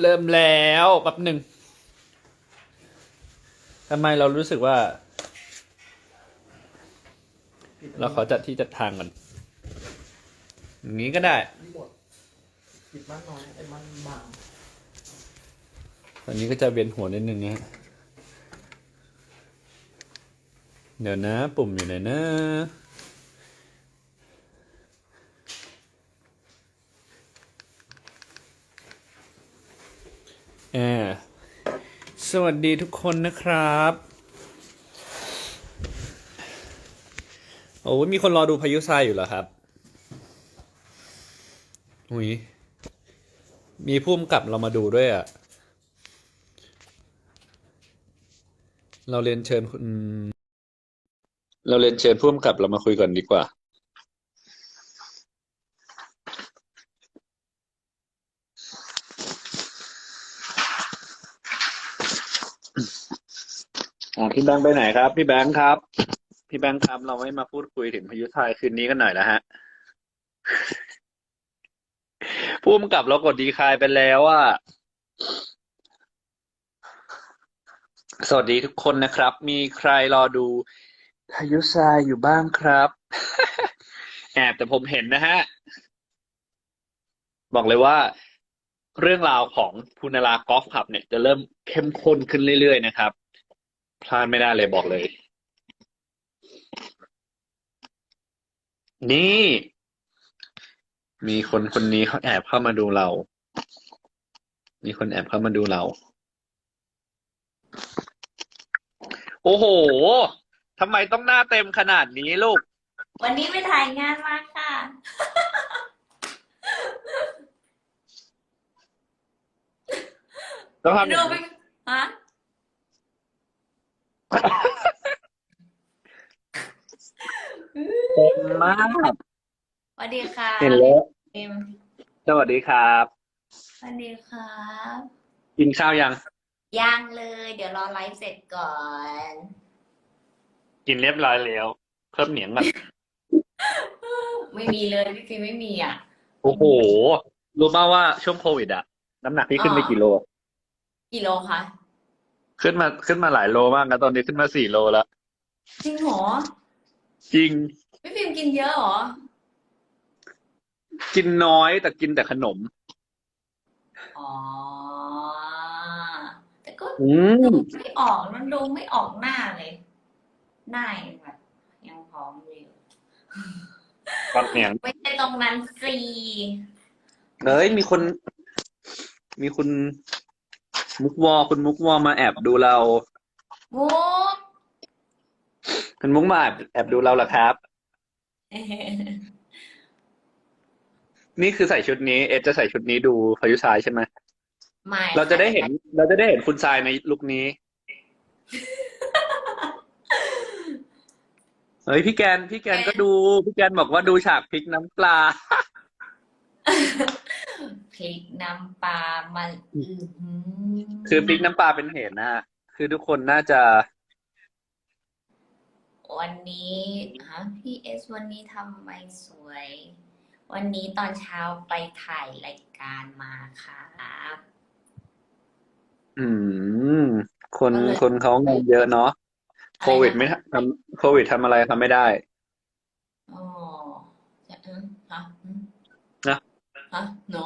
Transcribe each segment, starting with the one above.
เริ่มแล้วแป๊บหนึ่งทำไมเรารู้สึกว่า เราขอจัดที่จัดทางก่อนอย่างนี้ก็ได้ปิดบ้านน้อยไอ้บ้านบางตอนนี้ก็จะเวียนหัวนิดนึงนะเดี๋ยวนะ ปุ่มอยู่ไหนนะ แอบสวัสดีทุกคนนะครับ โอ้มีคนรอดูพายุทรายอยู่เหรอครับอุ้ยมีพุ่มกับเรามาดูด้วยอะ เราเรียนเชิญคุณ เราเรียนเชิญพุ่มกับเรามาคุยก่อนดีกว่า พี่แบงค์ไปไหนครับ พี่แบงค์ครับ พี่แบงค์ครับ เราไม่มาพูดคุยถึงพายุทรายคืนนี้กันหน่อยนะฮะพุ่มกับเรากดดีคายไปแล้วอะสวัสดีทุกคนนะครับ มีใครรอดูพายุทรายอยู่บ้างครับ แอบแต่ผมเห็นนะฮะ บอกเลยว่าเรื่องราวของพูนารากอล์ฟคลับเนี่ยจะเริ่มเข้มข้นขึ้นเรื่อยๆนะครับ พลาดไม่ได้เลยบอกเลย นี่ มีคนคนนี้เขาแอบเข้ามาดูเรา มีคนแอบเข้ามาดูเรา โอ้โหทำไมต้องหน้าเต็มขนาดนี้ลูก วันนี้ไปถ่ายงานมาค่ะ ต้องทำอดูย่างไปนี้ฮะ เต็มมาก สวัสดีค่ะเห็นแล้ว เอ็มสวัสดีครับ สวัสดีครับ กินข้าวยัง ยังเลย เดี๋ยวรอไลฟ์เสร็จก่อน กินเรียบร้อยแล้ว เพิ่มเหนียงก่อนไม่มีเลยพี่ฟิล์มไม่มีอะ โอ้โห รู้ป่าวว่าช่วงโควิดอะน้ำหนักพี่ขึ้นไปอ๋อกี่โล กี่โลคะ ขึ้นมาขึ้นมาหลายโลมากนะตอนนี้ขึ้นมาสี่โลแล้ว จริงเหรอจริงพี่ฟิล์มกินเยอะเหรอ กินน้อยแต่กินแต่ขนม อ๋อ แต่ก็อืม ดูไม่ออกมันดูไม่ออกหน้าเลย หน้ายังแบบยังผอมอยู่ปัดเหนียงไม่ใช่ตรงนั้นสิเอ้ยมีคน มีคุณ มุกวอคุณมุกวอมาแอบดูเรามุกคุณมุกมาแอบแอบดูเราเหรอครับ นี่คือใส่ชุดนี้ เอสจะใส่ชุดนี้ดูพายุทรายใช่ไหมไม่เราจะได้เห็น เราจะได้เห็นคุณทรายในลุคนี้เฮ้ยพี่แกนพี่แกนก็ดู พี่แกนบอกว่าดูฉากพริกน้ำปลาพ ริกน้ำปลามันอื้อหืคือพริกน้ำปลาเป็นเหตุนะฮะคือทุกคนน่าจะ วันนี้ฮะพี่เอสวันนี้ทำไมสวย วันนี้ตอนเช้าไปถ่ายรายการมาครับอืม คนก็เลยคนเขาเงินเยอะเนาะโควิดไม่ทำโควิดทำอะไรทำไม่ได้อ๋อจะอืมฮะอืมนะ ฮะหนู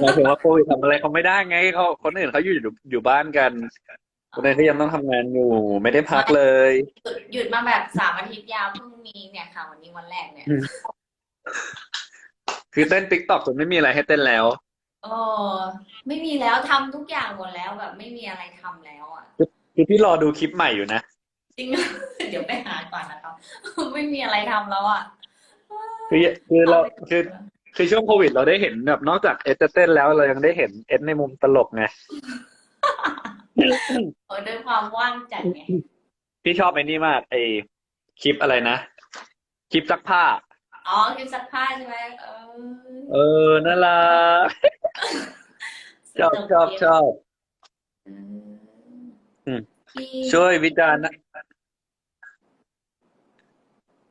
หมายถึงว่าโควิดทำอะไรเขาไม่ได้ไงเขาคนอื่นเขาอยู่อยู่บ้านกันคนอื่นเขายังต้องทำงานอยู่ ไม่ได้พักเลย หยุดหยุดมาแบบสามอาทิตย์ยาวเพิ่งมีเนี่ยค่ะ วันนี้วันแรกเนี่ยอืมคือเต้นติ๊กต็อกจนไม่มีอะไรให้เต้นแล้วโอ้ไม่มีแล้วทำทุกอย่างหมดแล้วแบบไม่มีอะไรทำแล้วอะคือพี่รอดูคลิปใหม่อยู่นะจริงเดี๋ยวไปหาก่อนนะครับไม่มีอะไรทำแล้วอะคือคือเราคือ คือช่วงโควิดเราได้เห็นแบบนอกจากเอสจะเต้นแล้วเรายังได้เห็นเอสในมุมตลกไงโอ้ด้วยความว่างจัดไงพี่ชอบไอ้นี่มากไอ้คลิปอะไรนะ คลิปซักผ้า อ๋อคือซักผ้าใช่ไหมเออ เออน่ารักชอบชอบชอบเอออืมพี่ช่วยวิจารณ์นะ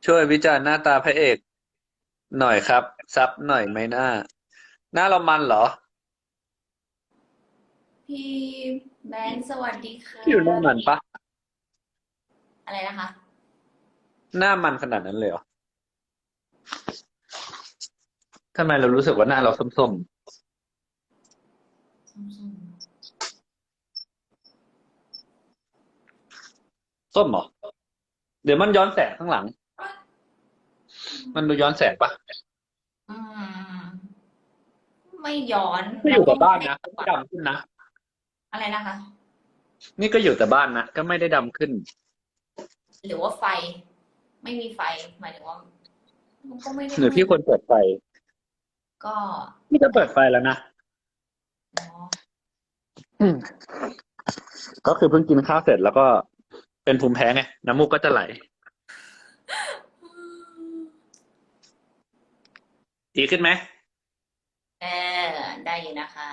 ช่วยวิจารณ์หน้าตาพระเอก หน่อยครับ ซับหน่อยไหมหน้า หน้าเรามันเหรอ พี่แบนสวัสดีค่ะอยู่หน้ามันปะอะไรนะคะ หน้ามันขนาดนั้นเลยเหรอทำไมเรารู้สึกว่าหน้าเราส้มๆส้มเหรอ เดี๋ยวมันย้อนแสงข้างหลัง มันดูย้อนแสงปะ อืม ไม่ย้อนไม่อยู่แต่บ้านนะไม่ดำขึ้นนะ อะไรนะคะ นี่ก็อยู่แต่บ้านนะ ก็ไม่ได้ดำขึ้น หรือว่าไฟ ไม่มีไฟ หมายถึงว่ามันก็ไม่ได้หรือพี่คนเปิดไฟก็พี่จะเปิดไฟแล้วนะเนาะก็คือเพิ่งกินข้าวเสร็จแล้วก็เป็นภูมิแพ้ไงน้ำมูกก็จะไหล ดีขึ้นไหมเออ ได้อยู่นะคะ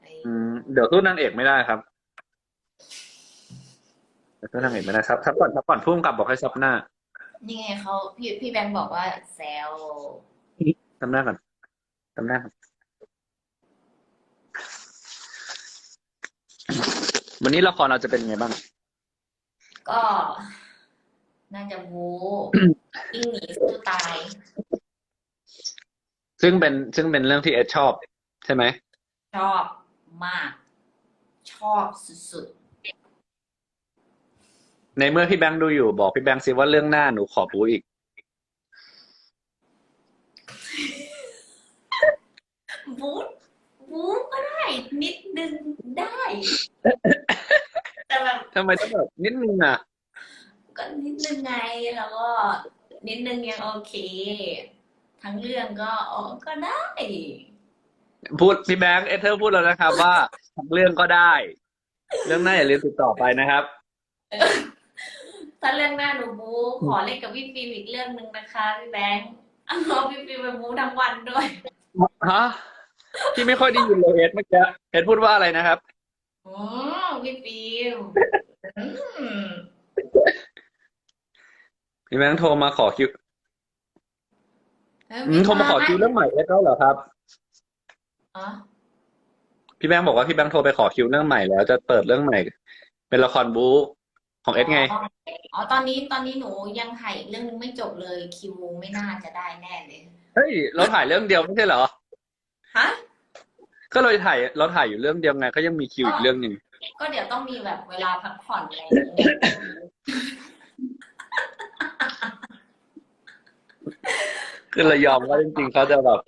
เอ้ยอืมเดี๋ยวสู้นางเอกไม่ได้ครับเดี๋ยวสู้นางเอกไม่ได้ครับทับก่อนทับก่อนพุ่มกับบอกให้ซับหน้านี่ไงเขาพี่พี่แบงค์บอกว่าแซวซับหน้าก่อนซับหน้าก่อนวันนี้ละครเราจะเป็นไงบ้าง ก็ น่าจะบู๊วิ่งหนีสู้ตาย ซึ่งเป็นซึ่งเป็นเรื่องที่เอสชอบ ใช่ไหม ชอบมาก ชอบสุดในเมื่อพี่แบงค์ดูอยู่บอกพี่แบงค์สิว่าเรื่องหน้าหนูขอปูอีก ๆบู๊บู๊ก็ได้ นิดนึงได้ แต่แบบ ทำไมต้องแบบนิดนึงอะ ก็นิดนึงไงแล้วก็ นิดนึงยังโอเค ทั้งเรื่องก็อ๋อก็ได้ พูดพี่แบงค์เอเธอร์พูดแล้วนะครับ ว่าทั้งเรื่องก็ได้ เรื่องหน้าอย่าลืมติดต่อไปนะครับ ถ้าเรื่องหน้าหนูบู๊ขอเล่นกับพี่ฟิล์มอีกเรื่องหนึ่งนะคะพี่แบงค์เอาพี่ฟิล์มไปบู๊ทั้งวันด้วย ฮะพี่ไม่ค่อยได้ยินเลยเอสเมื่อกี้เอสพูดว่าอะไรนะครับอ๋อพี่ฟิล์มอืม พี่แบงค์โทรมาขอคิวเอ้ยอืมโทรมาขอคิวเรื่องใหม่เอสแล้วเหรอครับ อ๋อพี่แบงค์บอกว่าพี่แบงค์โทรไปขอคิวเรื่องใหม่แล้วจะเปิดเรื่องใหม่ เป็นละครบู๊ของเอสไง อ๋อตอนนี้ตอนนี้หนูยังถ่ายอีกเรื่องนึงไม่จบเลยคิวไม่น่าจะได้แน่เลยเฮ้ยเราถ่ายเรื่องเดียวไม่ใช่เหรอ ฮะ ก็เราถ่ายเราถ่ายอยู่เรื่องเดียวไงก็ยังมีคิวอีกเรื่องหนึ่งก็เดี๋ยวต้องมีแบบเวลาพักผ่อนอะไรอย่างเงี้ย คือเรายอมว่าจริงๆเขาจะแบบ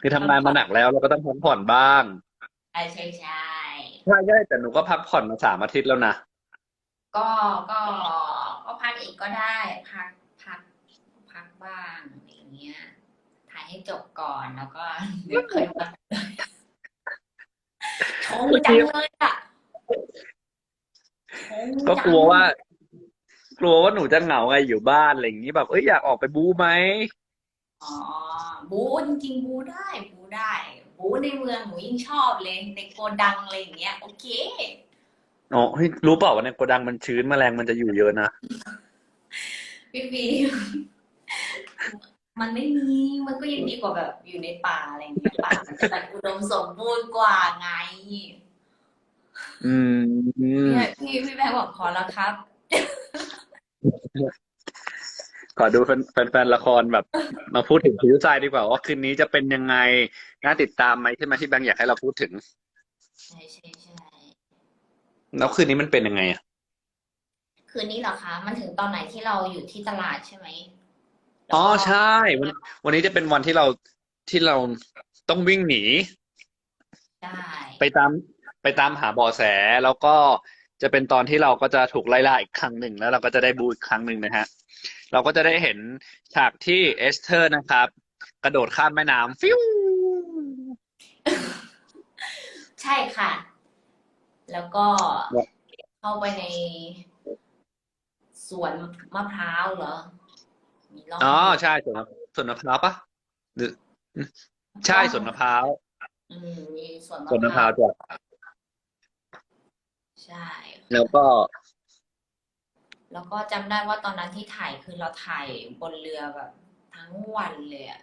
คือทำงานมาหนักแล้วเราก็ต้องพักผ่อนบ้างใช่ใช่ใช่ใช่ใช่แต่หนูก็พักผ่อนมาสามอาทิตย์แล้วนะก็ก็ก็พักอีกก็ได้ พักพักพักบ้างอะไรอย่างเงี้ยถ่ายให้จบก่อนแล้วก็เดี๋ยวค่อยมาชงจังเลยอะชงก็จังกลัวว่า กลัวว่าหนูจะเหงาไงอยู่บ้านอะไรอย่างนี้แบบเอ้ยอยากออกไปบู๊ไหมอ๋อบูจริงๆบูได้บูได้บูในเมืองหนูยิ่งชอบเลยในโกดังอะไรอย่างเงี้ยโอเคอ๋อเฮ้ยรู้เปล่าว่าในโกดังมันชื้นแมลงมันจะอยู่เยอะนะพี่ฟีมันไม่มีมันก็ยังดีกว่าแบบอยู่ในป่าอะไรอย่างเงี้ยป่ามันจะแบบอุดมสมบูรณ์กว่าไงอืม เนี่ยพี่พี่แบงค์บอกขอแล้วครับ ขอดูแฟนแฟนแฟนละครแบบ มาพูดถึงผิวใจดีกว่าว่าคืนนี้จะเป็นยังไงน่าติดตามไหมใช่ไหมที่แบงค์อยากให้เราพูดถึง ใช่ใช่ใช่แล้วคืนนี้มันเป็นยังไงอะคืนนี้เหรอคะ มันถึงตอนไหนที่เราอยู่ที่ตลาดใช่ไหมอ๋อแล้วก็ใช่วันวันนี้จะเป็นวันที่เราที่เราต้องวิ่งหนีได้ไปตามไปตามหาเบาะแสแล้วก็ จะเป็นตอนที่เราก็จะถูกไล่ล่าอีกครั้งหนึ่งแล้วเราก็จะได้บูอีกครั้งหนึ่งนะฮะ เราก็จะได้เห็นฉากที่เอสเธอร์นะครับ กระโดดข้ามแม่น้ำฟิวใช่ค่ะ แล้วก็เนี่ยเข้าไปในสวนมะพร้าวเหรอมีร่องอ๋อใช่สวนมะสวนมะพร้าวปะหรือใช่สวนมะพร้าวอืมมีสวนมะสวนมะพพร้าร้าววจ้ะ ใช่ แล้วก็ แล้วก็จำได้ว่าตอนนั้นที่ถ่ายคือเราถ่ายบนเรือแบบ ทั้งวันเลยอะ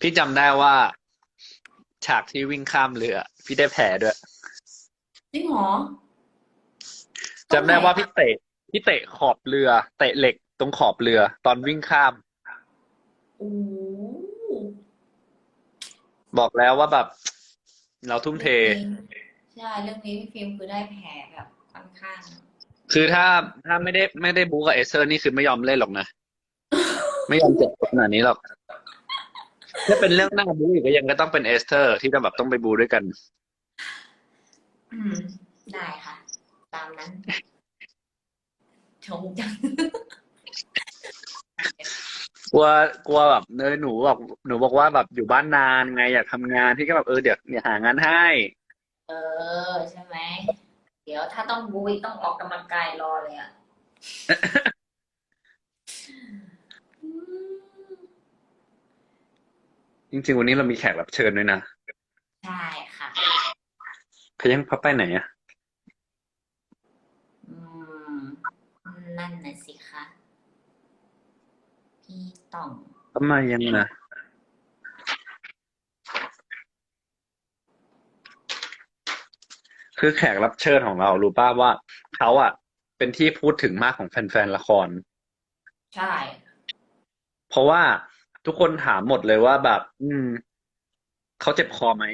พี่จำได้ว่า ฉากที่วิ่งข้ามเรือ พี่ได้แผลด้วยจริงเหรอจำได้ว่าพี่เตะพี่เตะขอบเรือ เตะเหล็กตรงขอบเรือ ตอนวิ่งข้าม โอ้บอกแล้วว่าแบบ เราทุ่มเท ใช่เรื่องนี้พี่ฟิล์มคือได้แผลแบบค่อนข้าง คือถ้าถ้าไม่ได้ไม่ได้บู๊กับเอสเธอร์นี่คือไม่ยอมเล่นหรอกนะ ไม่ยอมเจ็บขนาดนี้หรอก ถ้าเป็นเรื่องหน้าบู๊อีกก็ยังก็ต้องเป็นเอสเธอร์ ที่จะแบบต้องไปบู๊ด้วยกัน อืม ได้ค่ะ ตามนั้น ชงจัง กลัวกลัวแบบเนยหนูบอกหนูบอกว่าแบบอยู่บ้านนานไงอยากทำงานพี่ก็แบบเออเดี๋ยวเดี๋ยวหางานให้ เออ ใช่ไหม เดี๋ยวถ้าต้องบุยต้องออกกำลังกายรอเลยอะอืมจริงๆ วันนี้เรามีแขกรับเชิญด้วยนะ ใช่ค่ะเขายังพับไปไหนอะอืม นั่นน่ะสิคะ พี่ต่อง ทำไมยังนะ คือแขกรับเชิญของเรา รู้ป่าว่าเขาอะเป็นที่พูดถึงมากของแฟนๆละคร ใช่ เพราะว่าทุกคนถามหมดเลยว่าแบบ อืมเขาเจ็บคอไหม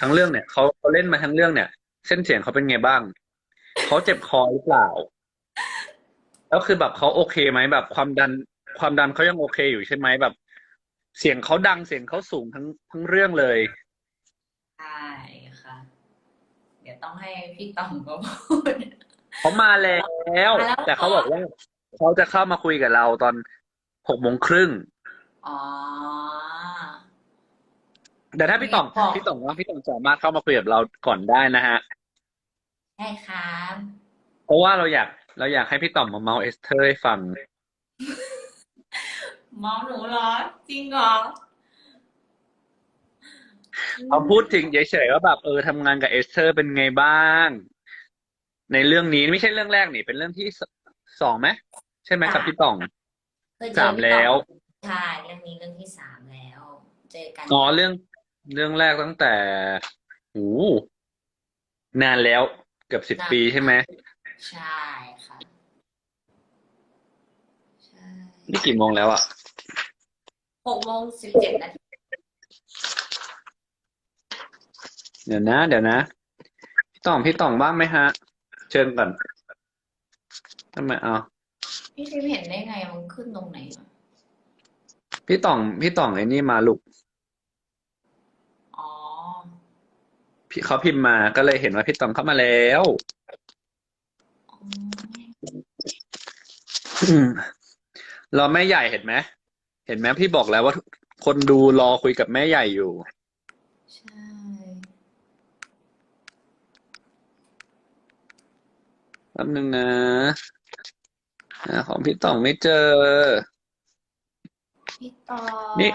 ทั้งเรื่องเนี่ยเขาเขาเล่นมาทั้งเรื่องเนี่ย เส้นเสียงเขาเป็นไงบ้างเขาเจ็บคอหรือเปล่า แล้วคือแบบเขาโอเคไหมแบบความดัน ความดันเขายังโอเคอยู่ใช่ไหมแบบ เสียงเขาดังเสียงเขาสูงทั้งทั้งเรื่องเลยใช่ค่ะ เดี๋ยวต้องให้พี่ต่องก็พูด เขามาแล้ว มาแล้ว แต่เขาบอกว่าเขาจะเข้ามาคุยกับเราตอนหกโมงครึ่งอ๋อ แต่ถ้าพี่ต่องบอก พี่ต่องว่าพี่ต่องสามารถเข้ามาคุยกับเราก่อนได้นะฮะ ใช่ครับเพราะว่าเราอยากเราอยากให้พี่ต่อมมาเมาเอสเธอร์ให้ฟังมองหนูเหรอ จริงเหรอ เขาพูดถึงเฉยๆว่าแบบเออทำงานกับเอสเธอร์เป็นไงบ้าง ในเรื่องนี้ไม่ใช่เรื่องแรกนี่ เป็นเรื่องที่สสองไหมใช่ไหมครับพี่ต่องเคยเจอสามพี่แล้วต่องใช่เรื่องนี้เรื่องที่สามแล้ว เจอกันอ๋อเรื่อง เรื่องแรกตั้งแต่โอ้โหนานแล้วเกือบสิบปีใช่ไหมใช่ค่ะใช่นี่กี่โมงแล้วอะหกโมงสิบเจ็ดนาที เดี๋ยวนะ เดี๋ยวนะพี่ต่องพี่ต่องบ้างไหมฮะ เชิญก่อนทำไมเอาพี่ฟิล์มเห็นได้ไงมันขึ้นตรงไหนอะพี่ต่อง พี่ต่องไอ้นี่มาลูกอ๋อ พี่เขาพิมพ์มาก็เลยเห็นว่าพี่ต่องเข้ามาแล้วอ๋ออืมรอแม่ใหญ่เห็นไหมเห็นไหมพี่บอกแล้วว่าทุกคนดูรอคุยกับแม่ใหญ่อยู่ ใช่ แป๊บนึงนะอ่าของพี่ต่องไม่เจอ พี่ตองนี่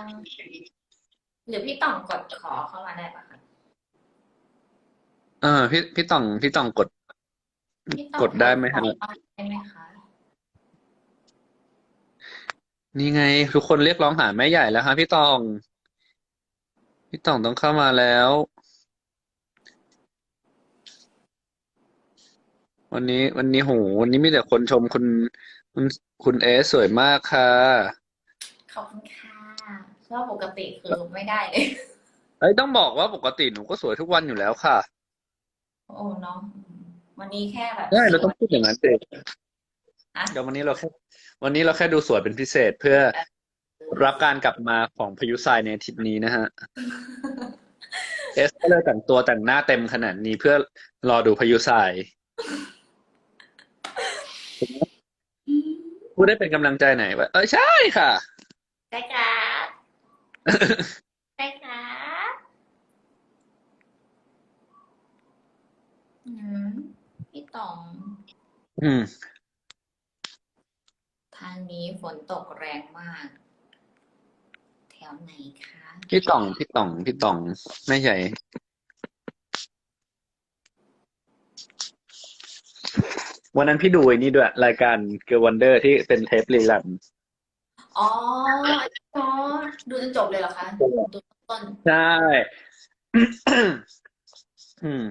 หรือพี่ต่องกดขอเข้ามาได้ปะคะเออพี่พี่ต่องพี่ต่องกด พี่ต่องกดได้ไหมฮะ ขอเข้ามาได้ไหมคะนี่ไง ทุกคนเรียกร้องหาแม่ใหญ่แล้วฮะพี่ต่อง พี่ต่องต้องเข้ามาแล้ว วันนี้วันนี้โหวันนี้มีแต่คนชมคุณคุณคุณเอสสวยมากค่ะ ขอบคุณค่ะเพราะว่าปกติคือไม่ได้เลยเอ้ยต้องบอกว่าปกติหนูก็สวยทุกวันอยู่แล้วค่ะ โอ้เน้องวันนี้แค่แบบใช่เราต้องพูดอย่างนั้นเด็กอะเดี๋ยววันนี้เราแค่วันนี้เราแค่ดูสวยเป็นพิเศษเพื่อรับการกลับมาของพายุทรายในอาทิตย์นี้นะฮะ เอสก็เลยแต่งตัวแต่งหน้าเต็มขนาดนี้เพื่อรอดูพายุทราย พูดได้เป็นกำลังใจไหนอยว่าเออใช่ค่ะ ใช่ครับใช่ครับอืมพี่ต๋องอืม ทางนี้ฝนตกแรงมาก แถวไหนคะ พี่ต่อง พี่ต่อง พี่ต่องแม่ให วันนั้นพี่ดูไอ้นี่ด้วย รายการเก r วันเดอร์ที่เป็นเทปรีลัน อ๋ออ๋อดูจนจบเลยเหรอคะดูต้นใช่ อืม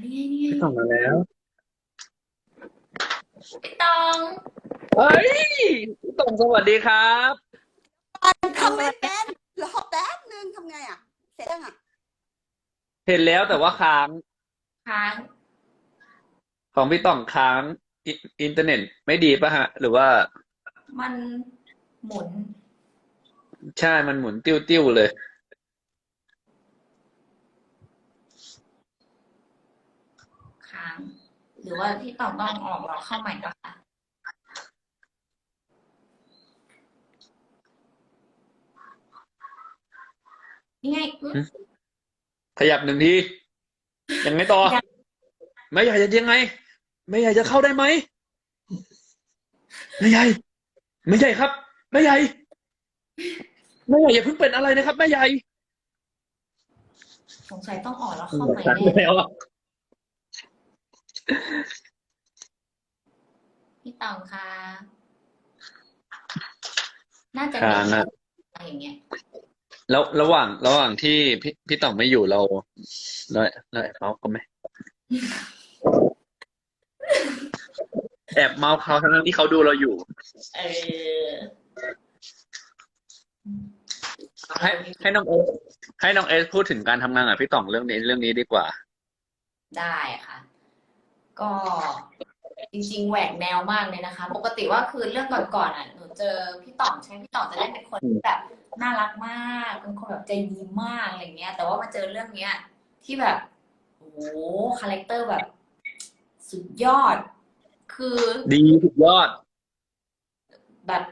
นี่ไงนี่ไงพี่ตองมาแล้วพี่ตองเฮ้ยพี่ตองสวัสดีครับทำไม่เป็นรอแป๊บนึงทำไงอะ เสร็จยังอะเห็นแล้วแต่ว่าค้าง ค้าง ของพี่ตองค้างอิอินเทอร์เน็ตไม่ดีป่ะฮะ หรือว่ามันหมุน ใช่มันหมุนติ้วๆเลย ค้าง หรือว่าพี่ตองต้องออกเราเข้าใหม่ปะคะนี่ไงอุ๊ยขยับหนึ่งทียังไงต่อ ยัง ไม่ใหญ่จะยังไง ไม่ใหญ่จะเข้าได้ไหมไม่ใหญ่ไม่ใหญ่ครับไม่ใหญ่ไม่ใหญ่อย่าเพิ่งเป็นอะไรนะครับไม่ใหญ่สงสัยต้องออกแล้วเข้าใหม่ค้างแน่แล้วอะพี่ตองคะน่าจะค้างมีอะอะไรอย่างเงี้ยแล้วระหว่าง ระหว่างที่พี่พี่ต่องไม่อยู่เราเราเราแอบเมาส์เขาไหม แอบเมาส์เขาทั้งที่เขาดูเราอยู่ เออให้ให้น้องเอสให้น้องเอสพูดถึงการทำงานกับพี่ต่องเรื่องนี้เรื่องนี้ดีกว่า ได้ค่ะ ก็จริงๆแหวกแนวมากเลยนะคะ ปกติว่าคือเรื่องก่อนๆอะหนูเจอพี่ต่องใช่ไหมพี่ต่องจะได้เป็นคนที่แบบน่ารักมากเป็นคนแบบใจดีมากอะไรเงี้ย แต่ว่ามาเจอเรื่องเนี้ย ที่แบบโอ้โหคาแรคเตอร์แบบ สุดยอด คือดีสุดยอด แบบ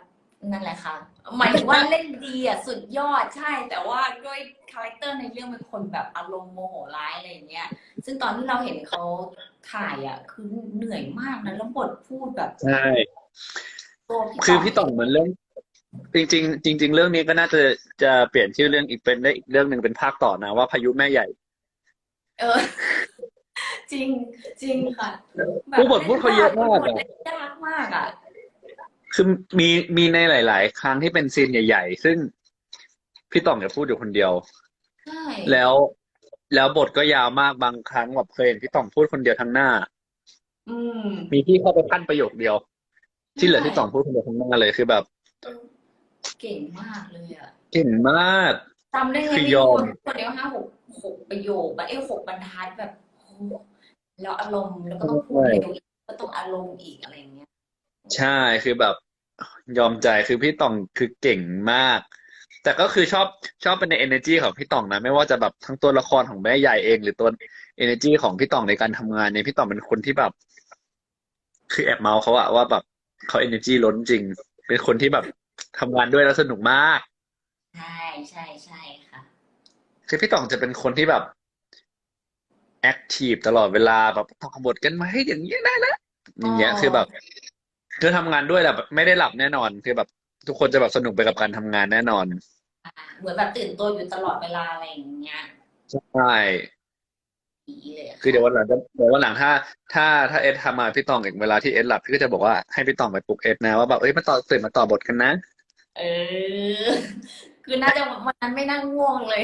นั่นแหละค่ะ หมายถึงว่าเล่นดีอะสุดยอดใช่ แต่ว่าด้วยคาแรคเตอร์ในเรื่องเป็นคนแบบอารมณ์โมโหร้ายอะไรอย่างเงี้ย ซึ่งตอนที่เราเห็นเขาถ่ายอะ คือเหนื่อยมากนะแล้วบทพูดแบบใช่ตัวคือพี่ต่องเหมือนเรื่อง จริง ๆ จริง ๆ เรื่องนี้ก็น่าจะจะเปลี่ยนชื่อเรื่องอีกเป็นได้อีกเรื่องหนึ่งเป็นภาคต่อนะว่าพายุแม่ใหญ่ เออ จริงจริงค่ะผู้บทพูดเขาเยอะมากบอะทเล่นยากมากอะคือมีมีในหลาย ๆ ครั้งที่เป็นซีนใหญ่ ๆ ซึ่งพี่ต่องจะพูดอยู่คนเดียวใช่แล้ว แล้วบทก็ยาวมากบางครั้งแบบเคยเห็นพี่ต่องพูดคนเดียวทั้งหน้า อืม มีพี่เข้าไปขั้นประโยคเดียว ที่เหลือพี่ต่องพูดคนเดียวทั้งหน้าเลยคือแบบเออเก่งมากเลยอะเก่งมากจำได้ไงคือมียอมคนคนเดียวห้าหกหกประโยคแบบไอ้หกบรรทัดแบบโอ้โห แล้วอารมณ์แล้วก็ต้องพูดเร็วอีกก็ต้องอารมณ์อีกอะไรอย่างเงี้ย ใช่คือแบบยอมใจคือพี่ต่องคือเก่งมาก แต่ก็คือชอบชอบเป็นใน energy ของพี่ต่องนะ ไม่ว่าจะแบบทั้งตัวละครของแม่ใหญ่เอง หรือตัว energy ของพี่ต่องในการทำงานเนี่ยพี่ต่องเป็นคนที่แบบ คือแอบเมาเขาอะว่าแบบเขา energy ล้นจริง เป็นคนที่แบบทำงานด้วยแล้วสนุกมาก ใช่ใช่ใช่ค่ะ คือพี่ต่องจะเป็นคนที่แบบ แอคทีฟตลอดเวลาแบบต่อบทกันไหมอย่างนี้ยได้นะอย่างเงี้ยอ๋อคือแบบคือทำงานด้วยแบบไม่ได้หลับแน่นอน คือแบบทุกคนจะแบบสนุกไปกับการทำงานแน่นอน อ่าเหมือนแบบตื่นตัวอยู่ตลอดเวลาอะไรอย่างเงี้ยใช่ ดีเลยะคือเดี๋ยววันหลังจะเดี๋ยววันหลังถ้า ถ้าถ้าเอสทำมาพี่ตองอีกเวลาที่เอสหลับพี่ก็จะบอกว่าให้พี่ตองไปปลุกเอสนะว่าแบบเอ้ยมาต่อตื่นมาต่อบทกันนะ เออ คือน่าจะวันนั้นไม่นั่งง่วงเลย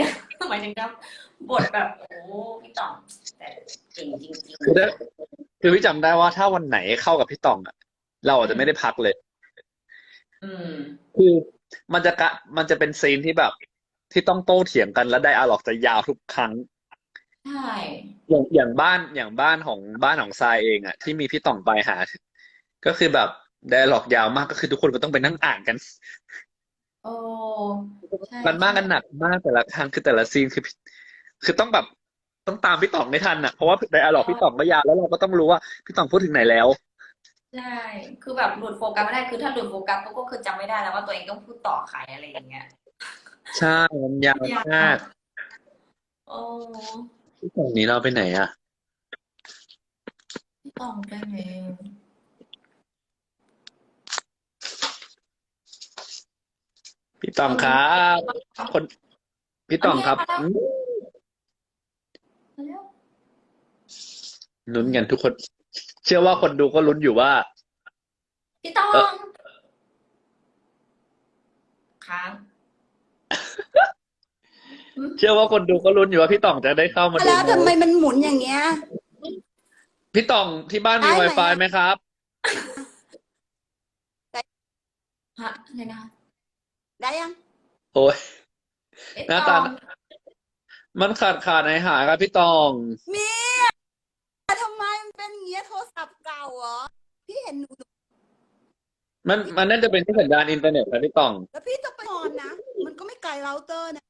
หมายถึงครับ บทแบบโอ้พี่ต่องแต่เก่งจริงคือได้คือพี่จำได้ว่าถ้าวันไหนเข้ากับพี่ตองอะเราอาจจะไม่ได้พักเลย ๆอืม คือมันจะกะมันจะเป็นซีนที่แบบ ที่ต้องโต้เถียงกันและไดอะล็อกจะยาวทุกครั้ง ใช่ อย่างอย่างบ้านอย่างบ้านของบ้านของทรายเองอะที่มีพี่ต่องไปหา ก็คือแบบไดอะล็อกยาวมากก็คือทุกคนก็ต้องไปนั่งอ่านกัน โอ้ใช่มันมากกันหนักมากแต่ละครั้งคือแต่ละซีนคือ คือต้องแบบต้องตามพี่ต่องไม่ทันอะเพราะว่าไดอะล็อกพี่ต่องก็ยาวแล้วเราก็ต้องรู้ว่าพี่ต่องพูดถึงไหนแล้วใช่คือแบบหลุดโฟกัสไม่ได้คือถ้าหลุดโฟกัสปุ๊บก็คือจำไม่ได้แล้วว่าตัวเองต้องพูดต่อใครอะไรอย่างเงี้ยใช่มันยาวมากโอ้พี่ต่องนี้เราไปไหนอะพี่ต้องได้ไงพี่ต่องครับคนพี่ต่องครับอื มมาแล้วลุ้นกันทุกคน เชื่อว่าคนดูก็ลุ้นอยู่ว่า พี่ต้อง เอ่อ ค้าง เชื่อว่าคนดูก็ลุ้นอยู่ว่าพี่ต่องจะได้เข้ามาดูแล้วทำไมมันหมุนอย่างเงี้ย พี่ต่องที่บ้านมี ได้ไหม Wi-Fi ไหมครับ ฮะอะไรนะคะได้ยังโอ้ยเอ๊ะหน้าตา อง มันขาดขาดหายหายครับพี่ตองมีทำไมมันเป็นอย่างเงี้ยโทรศัพท์เก่าเหรอ พี่เห็นหนูมันมันน่าจะเป็นที่สัญญาณอินเทอร์เน็ตครับพี่ตอง แล้วพี่ต้องไปนอนนะ มันก็ไม่ไกลเราเตอร์นะ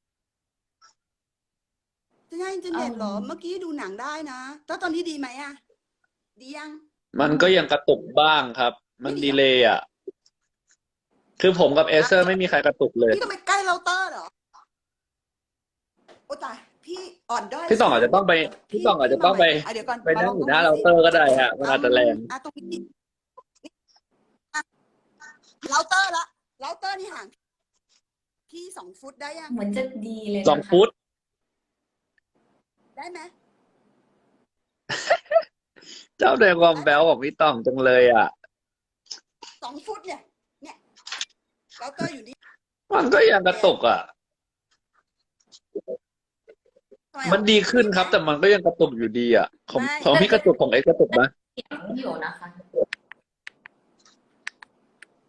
จะได้อินเทอร์เน็ตเหรอ เมื่อกี้ดูหนังได้นะแล้วตอนนี้ดีไหมอะดียัง มันก็ยังกระตุกบ้างครับ มันดีเลย์อะ คือผมกับเอเซอร์ไม่มีใครกระตุกเลย พี่ต้องไปใกล้เราเตอร์เหรอ โอ้ตาย พี่อ่อนด้อยพี่ต่องอาจจะต้องไปพี่ต่องอาจจะต้องไปอะเดี๋ยวก่อนไปนั่งอยู่หน้าเราเตอร์ก็ได้ฮะมันอาจจะแรง อะตรงนี้นี่อะเราเตอร์ละเราเตอร์นี่ห่างพี่สองฟุตได้ยังเหมือนจะดีเลยนะคะสองฟุตได้ไหมเจ้าในความแบลของพี่ต่องจังเลยอะ สองฟุตเนี่ย เนี่ยเราเตอร์อยู่นี่มันก็ยังกระตุกอะทำไมอะมันดีขึ้นครับ แต่มันก็ยังกระตุกอยู่ดีอะ ของไม่ ของพี่กระตุกของเอ็กกระตุกไหมเสียงอยู่นะคะ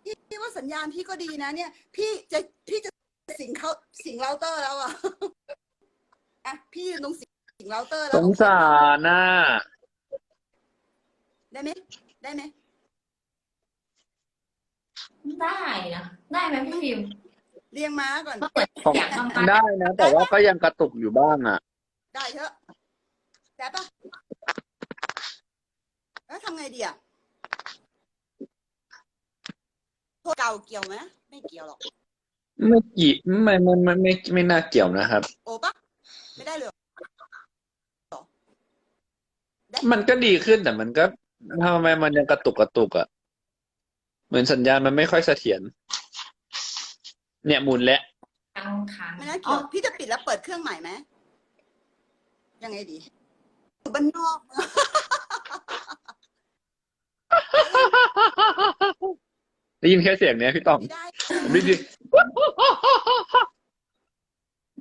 พี่พี่ว่าสัญญาณพี่ก็ดีนะ เนี่ย พี่จะพี่จะสิงเขาสิงเราเตอร์แล้วอะ อะพี่ยืนตรงสิงเราเตอร์แล้สวงสารน่ะได้ไหมได้ไหมได้นะ ได้ไหมพี่ฟิล์มเรียงม้าก่อน มันเหมือนของเสียงบางๆได้นะ แต่ว่าก็ยังกระตุกอยู่บ้างอะ ได้เถอะได้ปะแล้วทำไงดีอะโทรเก่าเกี่ยวไหมไม่เกี่ยวหรอก ไม่กี่ไม่ไม่ไม่ไม่ไม่น่าเกี่ยวนะครับ โอ้ปะไม่ได้เลยเหรอมันก็ดีขึ้นแต่มันก็ทำไมมันยังกระตุกกระตุกอะเหมือนสัญญาณมันไม่ค่อยเสถียรเนี่ยหมุนแล้วค้างค้างไม่น่าอ๋เกี่อยวพี่จะปิดแล้วเปิดเครื่องใหม่ไหม ยังไงดีอยู่บ้านนอกนะได้ยินแค่เสียงเนี้ยพี่ตองไม่ได้ ผมได้ยิน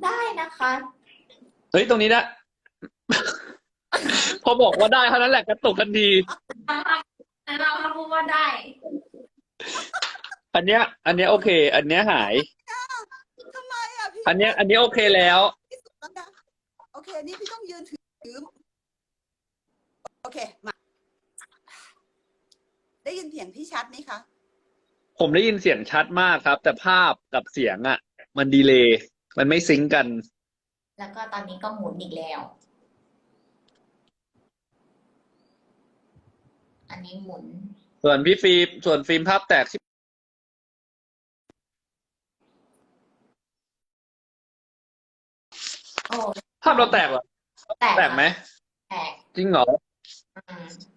ได้นะคะ เฮ้ยตรงนี้นะพอบอกว่าได้เท่านั้นแหละกระตุกทันทีเราถ้าพูดว่าได้ อันเนี้ย อันเนี้ยโอเค อันเนี้ยหาย ทำไมอะพี่อันเนี้ย อันเนี้ยโอเคแล้วที่สุดแล้วนะโอเค นี่พี่ต้องยืนถือถือ โอเค มา ได้ยินเสียงพี่ชัดไหมคะ ผมได้ยินเสียงชัดมากครับ แต่ภาพกับเสียงอะ มันดีเลย์มันไม่ซิงก์กัน แล้วก็ตอนนี้ก็หมุนอีกแล้ว อันนี้หมุน ส่วนพี่ฟิล์มส่วนฟิล์มภาพแตกที่โอ้ ภาพเราแตกเหรอ แตกแตกไหม แตกจริงเหรอ อืม